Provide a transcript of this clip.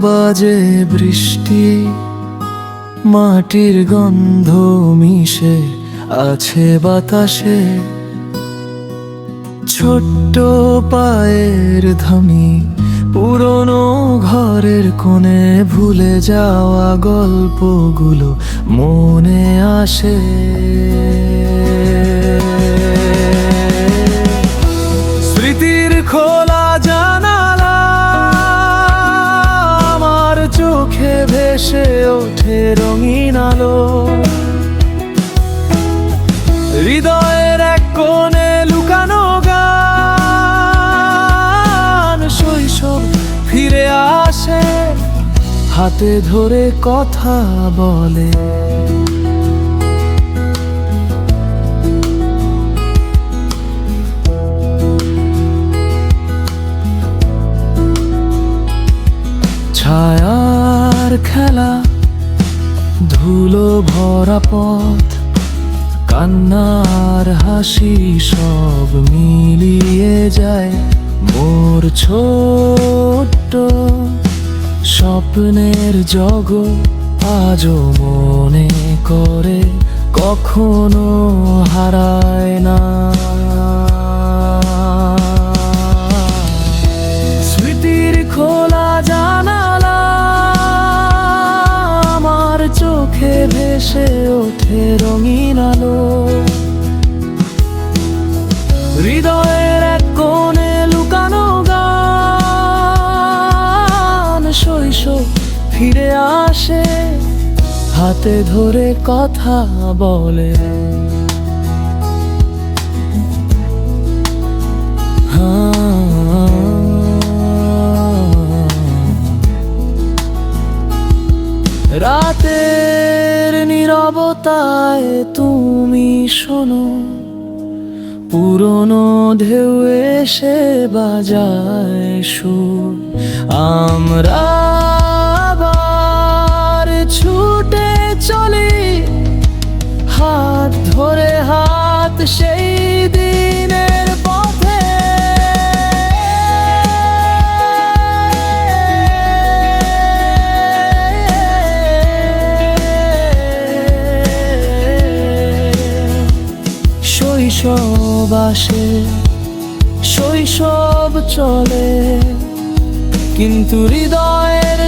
বাজে বৃষ্টি, মাটির গন্ধ মিশে আছে বাতাসে। ছোট্ট পায়ের ধামি, পুরনো ঘরের কোণে ভুলে যাওয়া গল্পগুলো মনে আসে। ভেসে ওঠে রঙিন আলো। হৃদয়ের এক কোণে লুকানো গান, শৈশব ফিরে আসে, হাতে ধরে কথা বলে। ছায়ার খেলা, ধুলো ভরা পথ কান্নার হাসি সব মিলিয়ে যায় মোর ছোট্ট স্বপ্নের জগৎ আজও মনে করে, কখনো হারায় না। ভেসে ওঠে রঙিন আলো। হৃদয়ের এক কোণে লুকানো গান, শৈশব ফিরে আসে, হাতে ধরে কথা বলে। রাতের নীরবতায় তুমি শোনো, পুরনো ঢেউ এসে বাজায় সুর। আমরা ছুটে চলি, হাত ধরে হাত সেই দিনের শৈশব আসে শৈশব চলে। কিন্তু হৃদয়ের